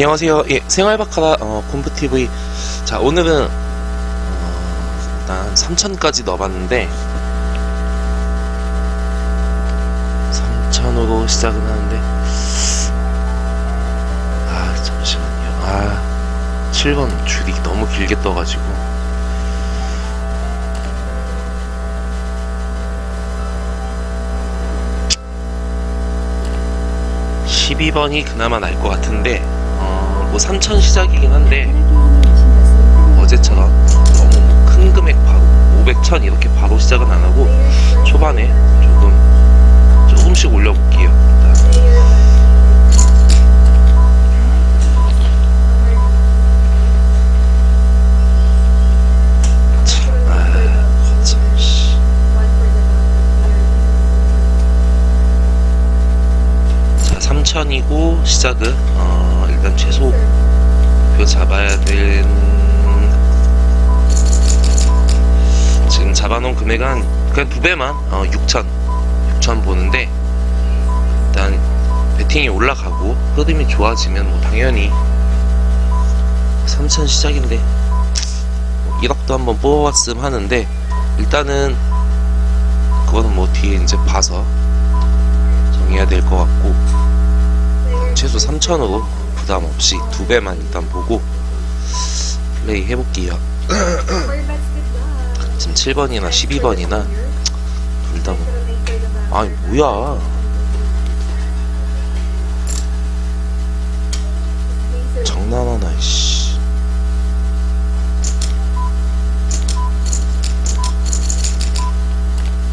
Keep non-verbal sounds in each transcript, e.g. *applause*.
안녕하세요. 예, 생활박하다 어, 콤프TV. 자, 오늘은 어, 일단 3천까지 넣어봤는데 3천으로 시작은 하는데 아 잠시만요. 아 7번 줄이 너무 길게 떠가지고 (12번이) 그나마 날 것 같은데 어, 뭐 3천 시작이긴 한데 어제처럼 너무 뭐큰 금액 바로 500, 1000 이렇게 바로 시작은 안 하고 초반에 조금 조금씩 올려볼게요. 일단. 참, 아, 참, 씨. 자, 3천이고 시작은 어, 표 잡아야 될 지금 잡아놓은 금액은 한 그냥 두 배만 어, 6천 6천 보는데 일단 배팅이 올라가고 흐름이 좋아지면 뭐 당연히 3천 시작인데 1억도 한번 뽑아봤음 하는데 일단은 그거는 뭐 뒤에 이제 봐서 정해야 될 것 같고 최소 3천으로 부담 없이 두 배만 일단 보고 플레이 해볼게요. *clears throat* 지금 7번이나 12번이나 둘 다 뭐. 아니 뭐야? 장난하나 씨.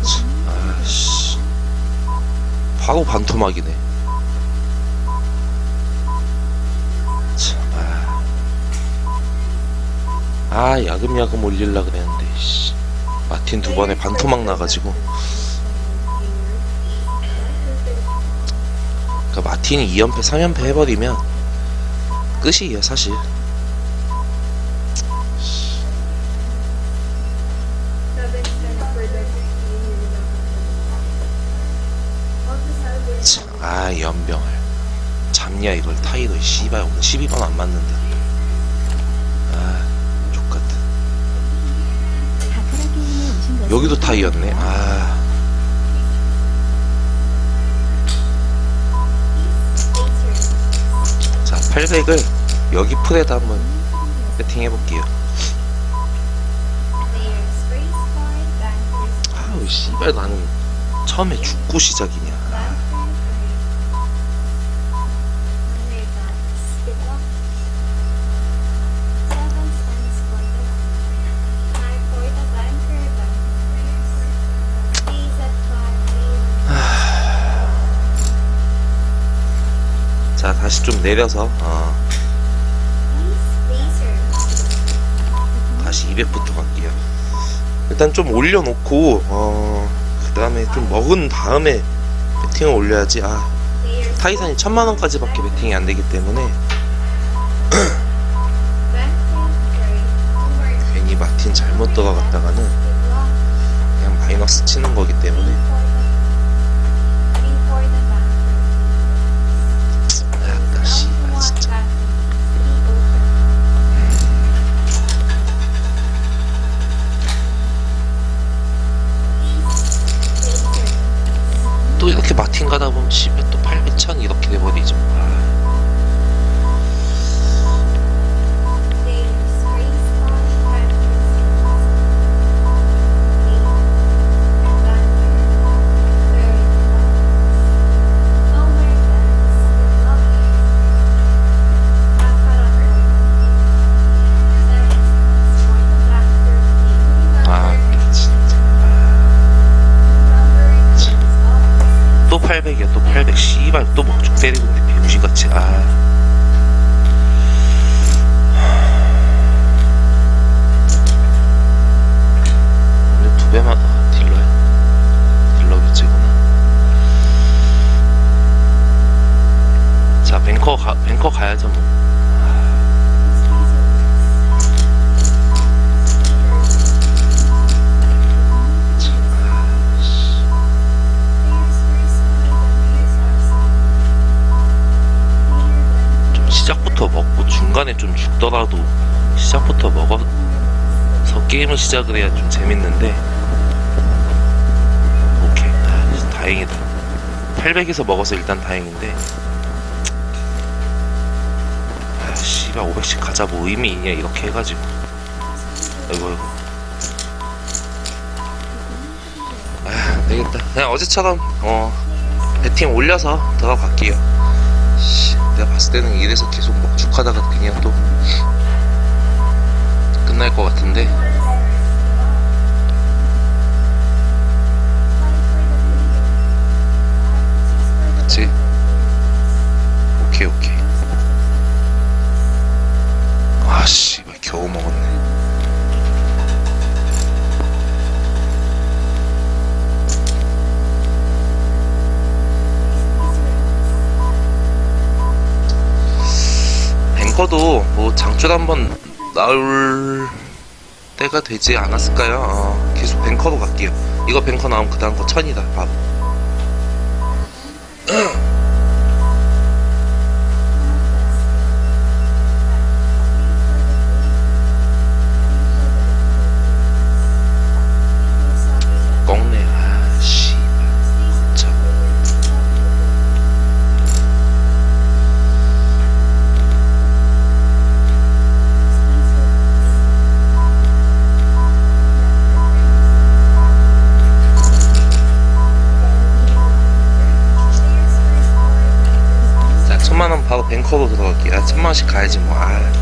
참, 아씨. 바로 반토막이네. 아, 야금야금 올릴라 그랬는데, 씨. 마틴 두 번에 반토막 나가지고. 그 마틴이 2연패, 3연패 해버리면 끝이에요, 사실. 참, 아, 연병을. 잡냐, 이걸 타이거, 씨발, 오늘 12번 안 맞는다. 여기도 타이였네. 아. 자, 800을 여기 풀에다 한번 세팅 해 볼게요. 아우, 씨발, 나는 처음에 죽고 시작이냐. 좀 내려서, 어, 다시 200부터 갈게요. 일단 좀 올려놓고, 어, 그 다음에 좀 먹은 다음에 배팅을 올려야지. 아, 타이산이 천만원까지밖에 배팅이 안 되기 때문에, 씨발, 또 목축 때리고 있는데, 병신같이. 아. 오늘 두 배만, 아, 딜러야? 딜러 교체구나. 자, 뱅커 가, 뱅커 가야죠, 뭐. 중간에 좀 죽더라도 시작부터 먹어서 게임을 시작을 해야 좀 재밌는데 오케이. 아, 다행이다. 800에서 먹어서 일단 다행인데. 아 씨발 500씩 가자. 뭐 의미 있냐 이렇게 해가지고. 아이고 아이고. 아 되겠다. 그냥 어제처럼 어 배팅 올려서 들어갈게요. 씨, 내가 봤을 때는 이래서 계속 먹죽하다가 그냥 또 끝날 것 같은데 뱅커도 뭐 장줄 한번 나올 때가 되지 않았을까요? 어, 계속 뱅커로 갈게요. 이거 뱅커 나오면 그 다음 거 천이다. 바로. 들어갈게요.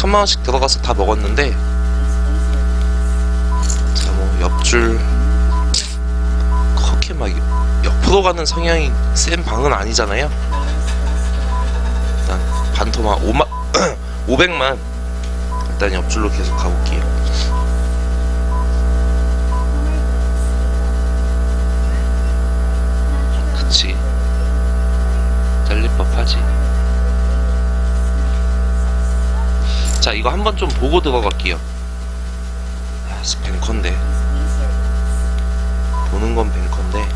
천만 원씩 들어가서 다 먹었는데 자 뭐 옆줄 그렇게 막 옆으로 가는 성향이 센 방은 아니잖아요. 일단 반토막 5만 *clears throat* 500만 일단 옆줄로 계속 가볼게요. 이거 한번 좀 보고 들어갈게요. 아, 스팸컨데. 보는 건 뱅커인데.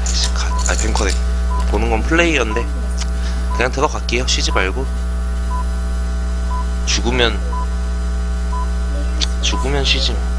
아이씨 가, 아 뱅커네 보는 건 플레이어인데. 그냥 들어갈게요. 쉬지 말고. 죽으면 죽으면 쉬지 뭐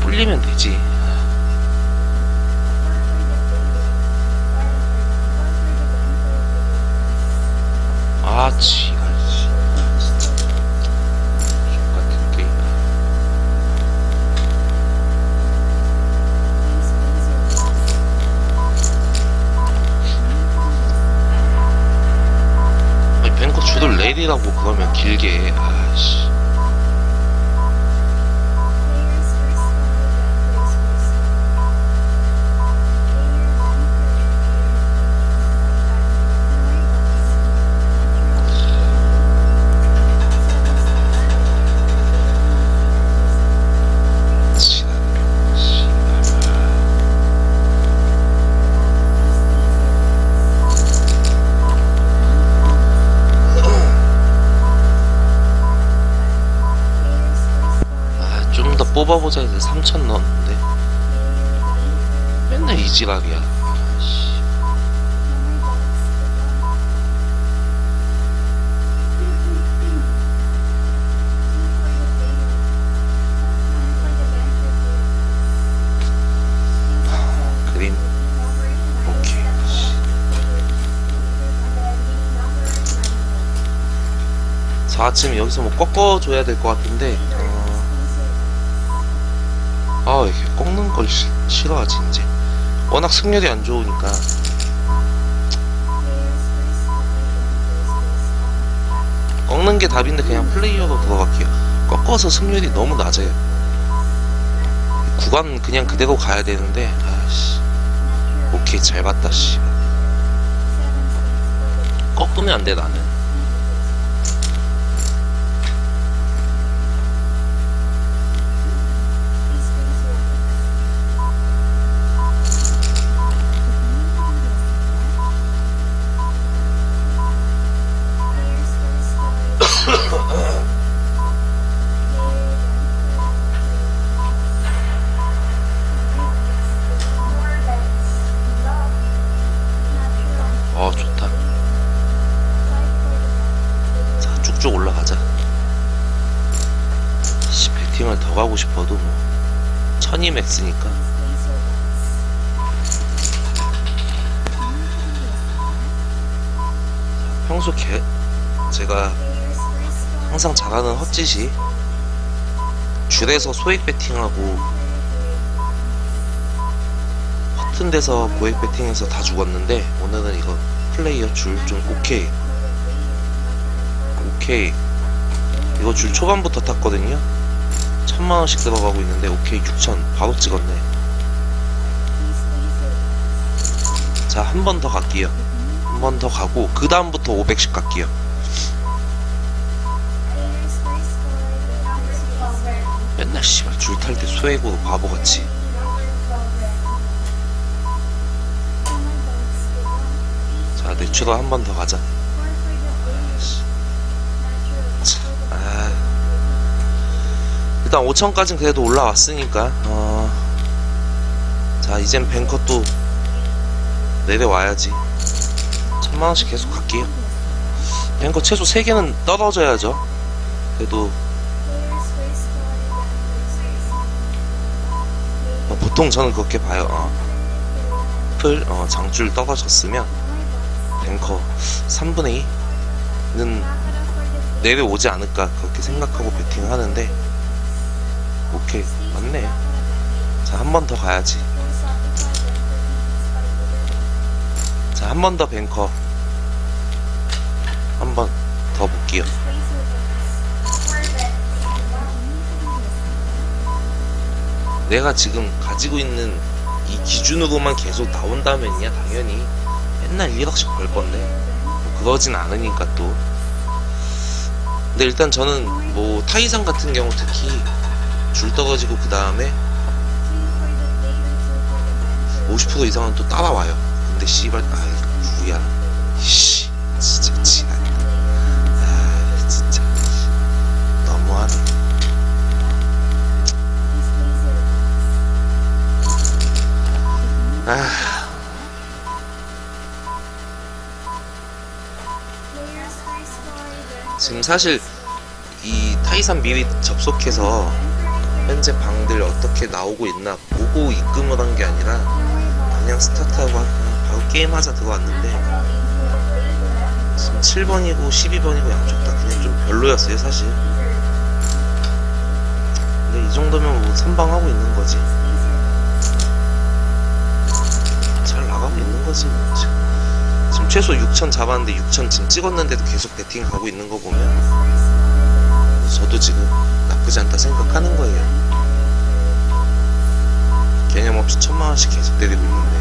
불리면 되지. 아, 지가 씨. 진짜. 같은 게임. 아니, 뱅커 주들 레디라고 그러면 길게. 아 뽑아보자 해서 3천 넣었는데 맨날 이지랄이야 씨. 그림 오케이 씨. 자 아침 여기서 뭐 꺾어줘야 될 것 같은데 걸 시- 싫어하지 이제. 워낙 승률이 안 좋으니까. 꺾는 게 답인데 그냥 플레이어로 들어갈게요. 꺾어서 승률이 너무 낮아요. 구간 그냥 그대로 가야 되는데 아씨. 오케이 잘 봤다 씨. 꺾으면 안 돼 나는 헛짓이 줄에서 소액 배팅하고 허튼 데서 고액 배팅해서 다 죽었는데 오늘은 이거 플레이어 줄 좀 오케이. 오케이. 이거 줄 초반부터 탔거든요. 천만원씩 들어가고 있는데 오케이 6천. 바로 찍었네. 자 한 번 더 갈게요. 한 번 더 가고 그 다음부터 500씩 갈게요 맨날 씨발 줄 탈 때 소액으로 바보같이. 자 내추럴 한 번 더 가자. 아 일단 5천까진 그래도 올라왔으니까 어... 자 이젠 뱅커 또 내려와야지. 천만원씩 계속 갈게요. 뱅커 최소 3개는 떨어져야죠. 그래도 어, 보통 저는 그렇게 봐요. 어. 풀 어, 장줄 떨어졌으면 뱅커 3분의 2는 내려오지 않을까 그렇게 생각하고 배팅하는데 오케이 맞네. 자 한 번 더 가야지. 자 한 번 더 뱅커. 한 번 더 볼게요 내가 지금 가지고 있는 이 기준으로만 계속 나온다면야 당연히. 맨날 1억씩 벌 건데. 뭐 그러진 않으니까 또. 근데 일단 저는 뭐 타이산 같은 경우 특히 줄 떨어지고 그 다음에 50% 이상은 또 따라와요. 근데 씨발 아이 누구야 지금 사실 이 타이산 미리 접속해서 현재 방들 어떻게 나오고 있나 보고 입금을 한 게 아니라 그냥 스타트하고 바로 게임하자 들어왔는데 지금 7번이고 12번이고 양쪽 다 그냥 좀 별로였어요 사실 근데 이 정도면 뭐 선방하고 있는 거지 잘 나가고 있는 거지 뭐 지금. 최소 6천 잡았는데 6천 지금 찍었는데도 계속 배팅 가고 있는 거 보면 저도 지금 나쁘지 않다 생각하는 거예요. 개념 없이 천만 원씩 계속 때리고 있는데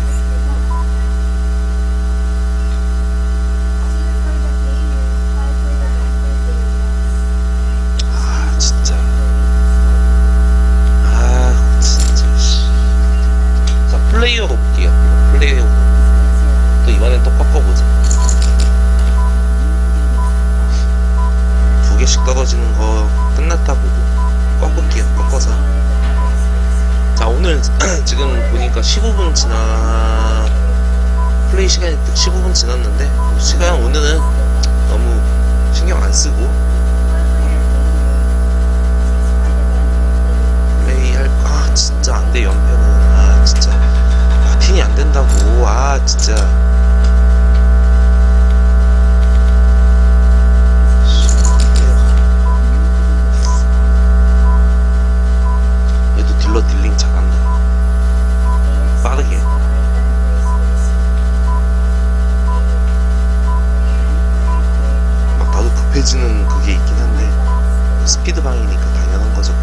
스피드 방이니까 당연한 거죠.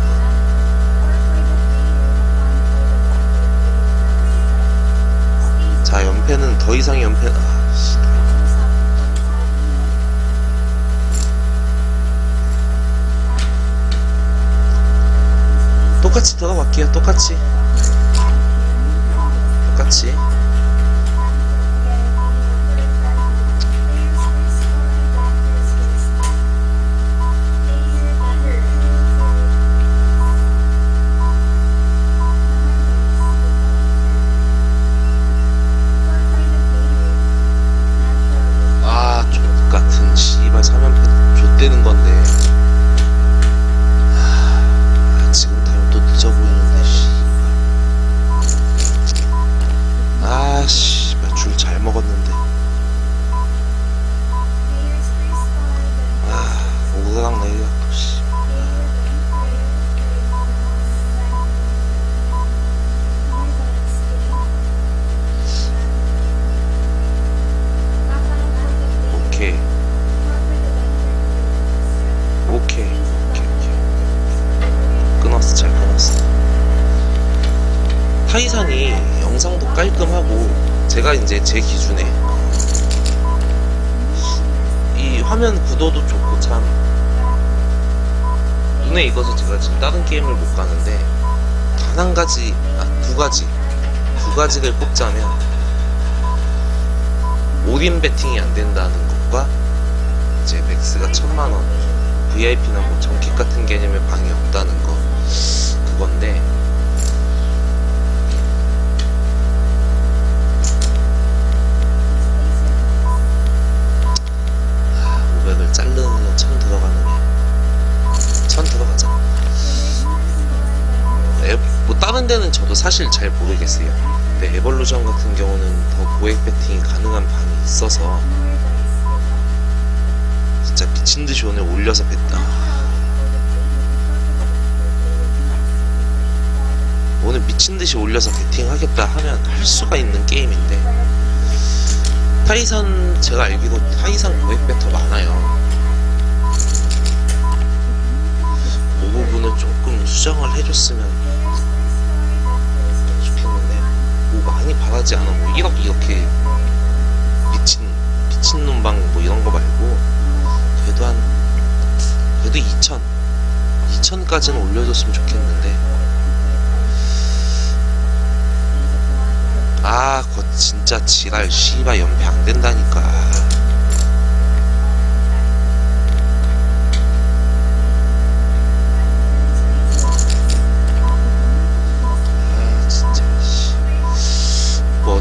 자 연패는 더 이상 연패 아, 씨. 똑같이 들어갈게요. 똑같이. 똑같이 가지를 꼽자면 올인 배팅이 안 된다는 것과 이제 맥스가 천만 원 VIP나 뭐 전킥 같은 개념의 방이 없다는 거 그건데 아, 500을 자르느냐 천 들어가느냐 천 들어가자. 에, 뭐 다른 데는 저도 사실 잘 모르겠어요 근데 에볼루션 같은 경우는 더 고액 배팅이 가능한 방이 있어서 진짜 미친듯이 오늘 올려서 뺐다. 오늘 미친듯이 올려서 배팅하겠다 하면 할 수가 있는 게임인데. 타이산 제가 알기로 타이산 고액 배터 많아요. 그 부분을 조금 수정을 해줬으면 많이 바라지 않아 뭐 1억 이렇게 미친 미친놈 방 뭐 이런 거 말고 그래도 한 그래도 2천 2천까지는 올려줬으면 좋겠는데. 아 그거 진짜 지랄. 씨발 연패 안 된다니까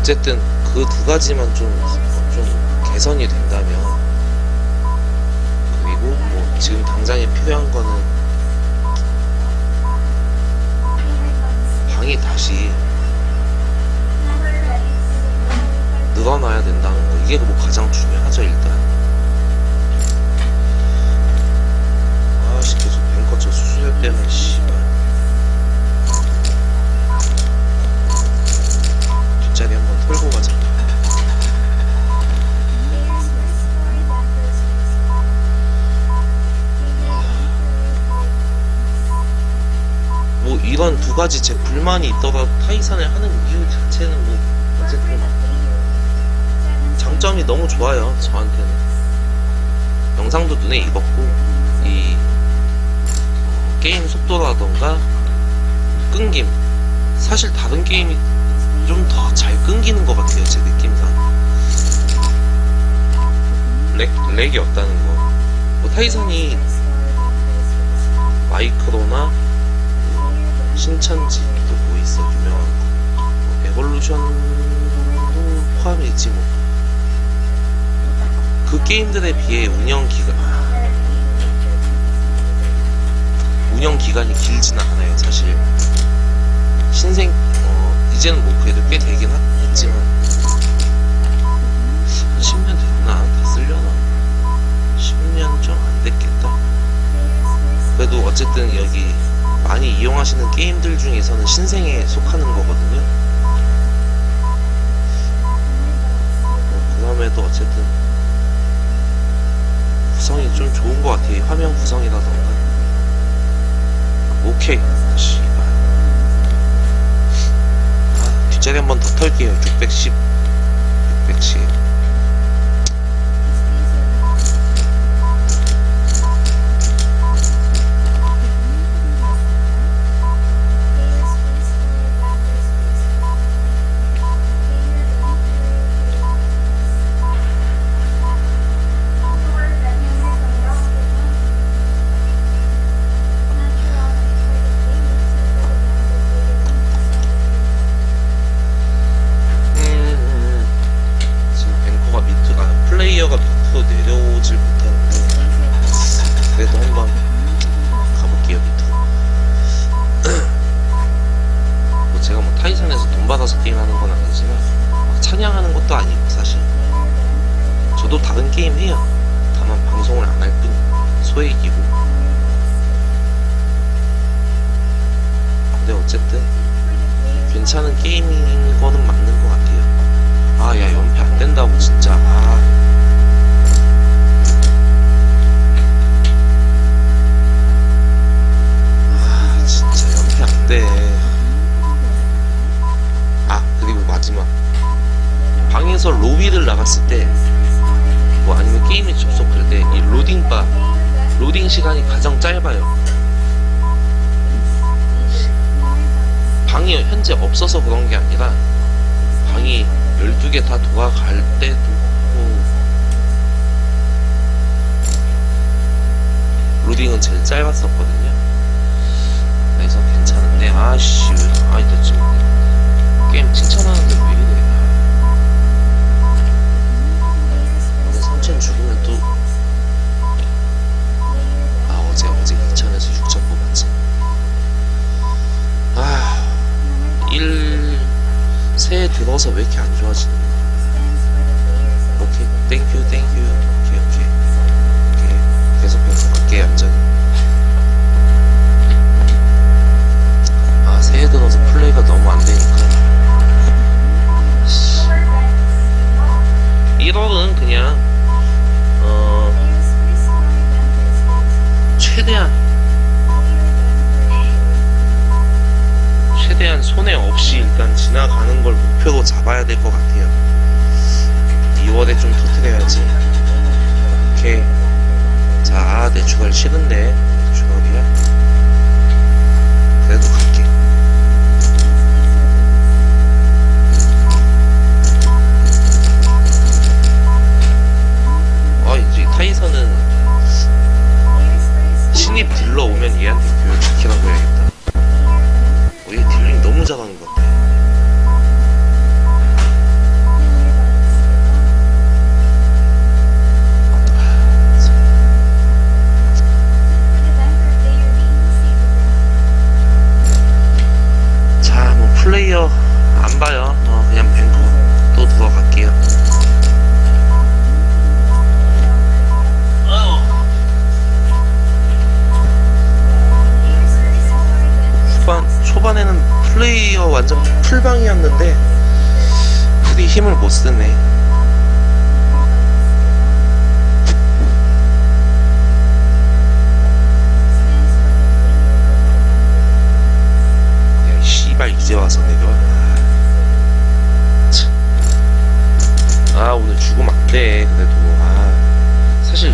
어쨌든 그 두 가지만 좀, 좀 개선이 된다면 그리고 뭐 지금 당장에 필요한 거는 방이 다시 늘어나야 된다는 거. 이게 뭐 가장 중요하죠 일단. 아씨 계속 뱅커 저 수수료 때문에 씨 두 가지 제 불만이 있더라도 타이산을 하는 이유 자체는 뭐 어쨌든 장점이 너무 좋아요 저한테는. 영상도 눈에 익었고 이 어, 게임 속도라던가 끊김. 사실 다른 게임이 좀 더 잘 끊기는 것 같아요 제 느낌상. 렉, 렉이 없다는 거 뭐 타이산이 마이크로나 신천지 또뭐거뭐 레볼루션도 포함이지 뭐. 그 게임들에 비해 운영 기간 운영 기간이 길지는 않아요 사실. 시간이 가장 짧아요. 방이 현재 없어서 그런 게 아니라 방이 12개 다 돌아갈 때도 있고 로딩은 제일 짧았었거든요 그래서 괜찮은데 아씨 아니 나 지금 게임 칭찬하는데 왜 이래 오늘 3천 죽으면 또 아 어제 2천에서 6천 뽑았지 아 1 새해 들어서 왜 이렇게 안 좋아지는 거야? 오케이, 땡큐, 땡큐. 오케이, 오케이. 오케이. 계속 갈게, 얌전히. 아, 새해 들어서 플레이가 너무 안 되니까. 목표 뭐 플레이어 안 봐요. 어, 그냥 뱅커 또 들어갈게요. 후반 초반에는 플레이어 완전 풀방이었는데 그리 힘을 못 쓰네. 이제 와서 내려. 아, 참. 아 오늘 죽으면 안 돼. 그래도 아 사실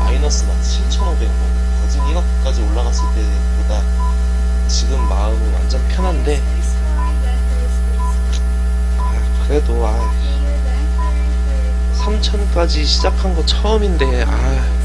마이너스가 7,500원. 거진 1억까지 올라갔을 때보다 지금 마음은 완전 편한데 아, 그래도 아 3천까지 시작한 거 처음인데 아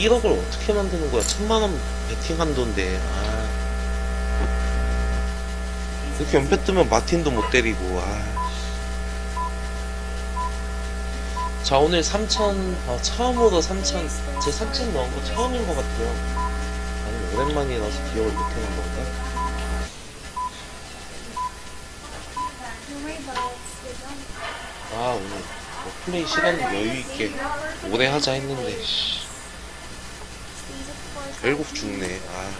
1억을 어떻게 만드는 거야? 천만원 베팅한 돈데. 아. 이렇게 연패 뜨면 마틴도 못 때리고 아. 자 오늘 3천 아, 처음으로 3천 제 3천 넣은 거 처음인 것 같아요. 아니 오랜만이라서 기억을 못하는 건가? 아 오늘 뭐 플레이 시간 여유 있게 오래 하자 했는데 씨, 결국 죽네. 아.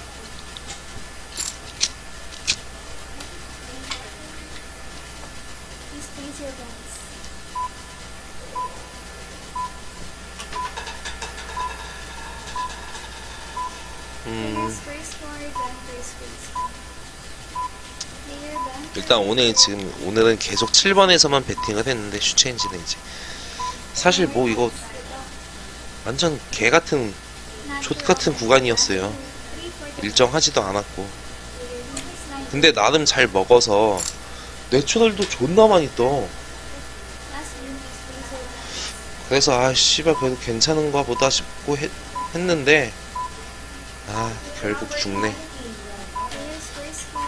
음, 일단 오늘 지금 오늘은 계속 7번에서만 배팅을 했는데 슈체인지는 이제 사실 뭐 이거 완전 개 같은 족 같은 구간이었어요. 일정하지도 않았고. 근데 나름 잘 먹어서 내추럴도 존나 많이 떠. 그래서 아 씨발 그래도 괜찮은가 보다 싶고 했, 했는데 아 결국 죽네.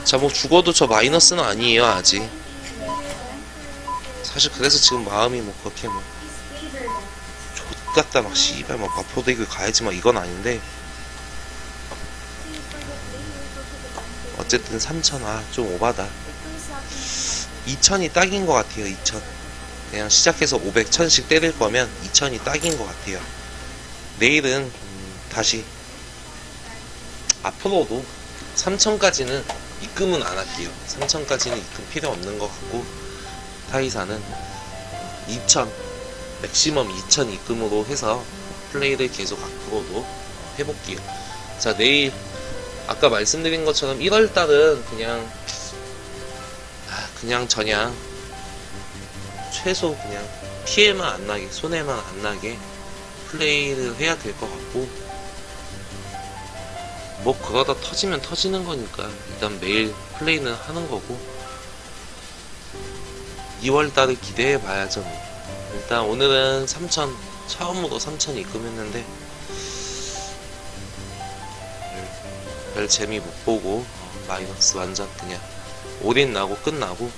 자 뭐 죽어도 저 마이너스는 아니에요 아직. 사실 그래서 지금 마음이 뭐 그렇게 뭐 족같다 막 씨발 막 마포대교 가야지 막 이건 아닌데 어쨌든 3천 아좀 오바다. 2천이 딱인 것 같아요 2천. 그냥 시작해서 500, 1000씩 때릴 거면 2천이 딱인 것 같아요. 내일은 음, 다시. 앞으로도 3천까지는 입금은 안 할게요. 3천까지는 입금 필요 없는 것 같고 타이사는 2천 맥시멈 2천 입금으로 해서 플레이를 계속 앞으로도 해볼게요 자 내일 아까 말씀드린 것처럼 1월 달은 그냥 아, 그냥 저냥 최소 그냥 피해만 안 나게 손해만 안 나게 플레이를 해야 될 것 같고 뭐 그러다 터지면 터지는 거니까 일단 매일 플레이는 하는 거고 2월 달을 기대해 봐야죠 뭐. 일단 오늘은 3천 처음으로 3천 입금했는데 별, 별 재미 못 보고 어, 마이너스 완전 그냥 올인 나고 끝나고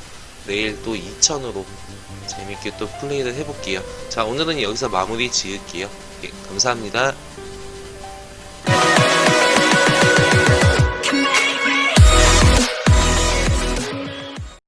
내일 또 2천으로 재밌게 또 플레이를 해볼게요. 자 오늘은 여기서 마무리 지을게요. 예, 감사합니다